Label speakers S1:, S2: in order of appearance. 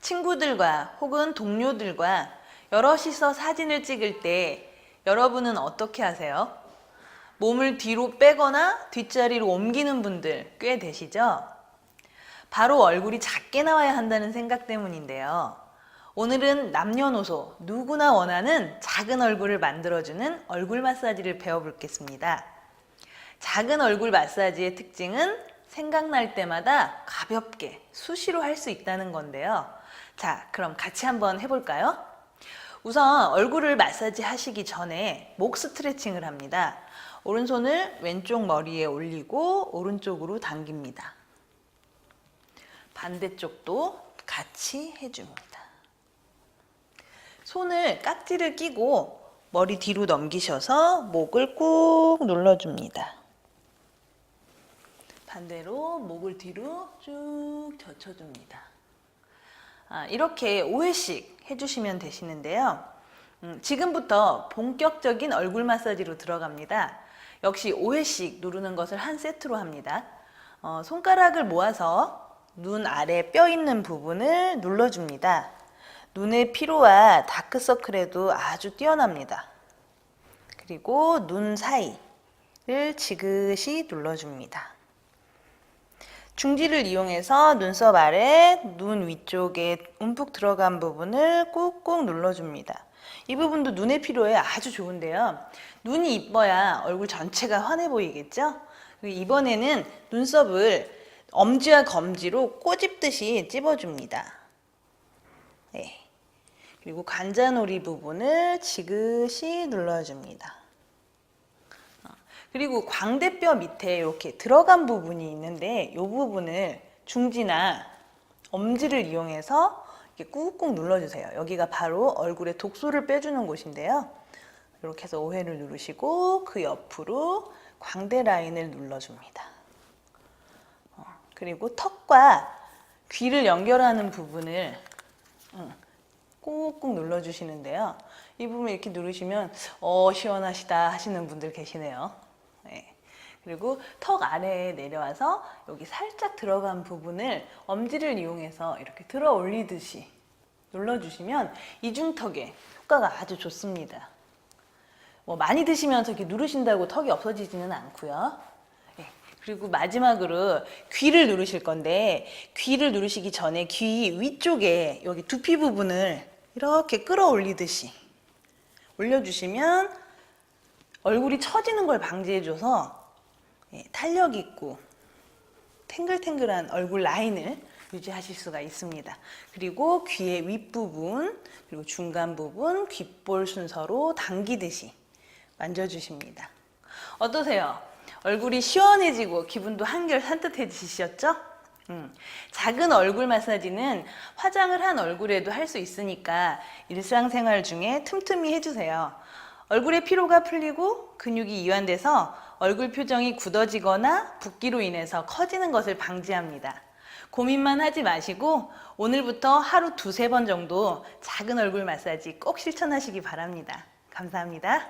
S1: 친구들과 혹은 동료들과 여럿이서 사진을 찍을 때 여러분은 어떻게 하세요? 몸을 뒤로 빼거나 뒷자리로 옮기는 분들 꽤 되시죠? 바로 얼굴이 작게 나와야 한다는 생각 때문인데요. 오늘은 남녀노소 누구나 원하는 작은 얼굴을 만들어주는 얼굴 마사지를 배워보겠습니다. 작은 얼굴 마사지의 특징은 생각날 때마다 가볍게 수시로 할 수 있다는 건데요. 자, 그럼 같이 한번 해볼까요? 우선 얼굴을 마사지 하시기 전에 목 스트레칭을 합니다. 오른손을 왼쪽 머리에 올리고 오른쪽으로 당깁니다. 반대쪽도 같이 해줍니다. 손을 깍지를 끼고 머리 뒤로 넘기셔서 목을 꾹 눌러줍니다. 반대로 목을 뒤로 쭉 젖혀줍니다. 아, 이렇게 5회씩 해주시면 되시는데요. 음, 지금부터 본격적인 얼굴 마사지로 들어갑니다. 역시 5회씩 누르는 것을 한 세트로 합니다. 어, 손가락을 모아서 눈 아래 뼈 있는 부분을 눌러줍니다. 눈의 피로와 다크서클에도 아주 뛰어납니다. 그리고 눈 사이를 지그시 눌러줍니다. 중지를 이용해서 눈썹 아래, 눈 위쪽에 움푹 들어간 부분을 꾹꾹 눌러줍니다. 이 부분도 눈의 피로에 아주 좋은데요. 눈이 이뻐야 얼굴 전체가 환해 보이겠죠? 이번에는 눈썹을 엄지와 검지로 꼬집듯이 찝어줍니다. 네. 그리고 관자놀이 부분을 지그시 눌러줍니다. 어, 그리고 광대뼈 밑에 이렇게 들어간 부분이 있는데 이 부분을 중지나 엄지를 이용해서 이렇게 꾹꾹 눌러주세요. 여기가 바로 얼굴에 독소를 빼주는 곳인데요. 이렇게 해서 5회를 누르시고 그 옆으로 광대 라인을 눌러줍니다. 어, 그리고 턱과 귀를 연결하는 부분을 음, 꾹꾹 눌러주시는데요. 이 부분 이렇게 누르시면 어 시원하시다 하시는 분들 계시네요. 네. 그리고 턱 아래에 내려와서 여기 살짝 들어간 부분을 엄지를 이용해서 이렇게 들어 올리듯이 눌러주시면 이중턱에 효과가 아주 좋습니다. 뭐 많이 드시면서 이렇게 누르신다고 턱이 없어지지는 않고요. 예, 그리고 마지막으로 귀를 누르실 건데 귀를 누르시기 전에 귀 위쪽에 여기 두피 부분을 이렇게 끌어올리듯이 올려주시면 얼굴이 처지는 걸 방지해줘서 예, 탄력 있고 탱글탱글한 얼굴 라인을 유지하실 수가 있습니다. 그리고 귀의 윗부분, 그리고 중간 부분, 귓볼 순서로 당기듯이 만져주십니다. 어떠세요? 얼굴이 시원해지고 기분도 한결 산뜻해지셨죠? 음, 작은 얼굴 마사지는 화장을 한 얼굴에도 할 수 있으니까 일상생활 중에 틈틈이 해주세요. 얼굴의 피로가 풀리고 근육이 이완돼서 얼굴 표정이 굳어지거나 붓기로 인해서 커지는 것을 방지합니다. 고민만 하지 마시고 오늘부터 하루 두세 번 정도 작은 얼굴 마사지 꼭 실천하시기 바랍니다. 감사합니다.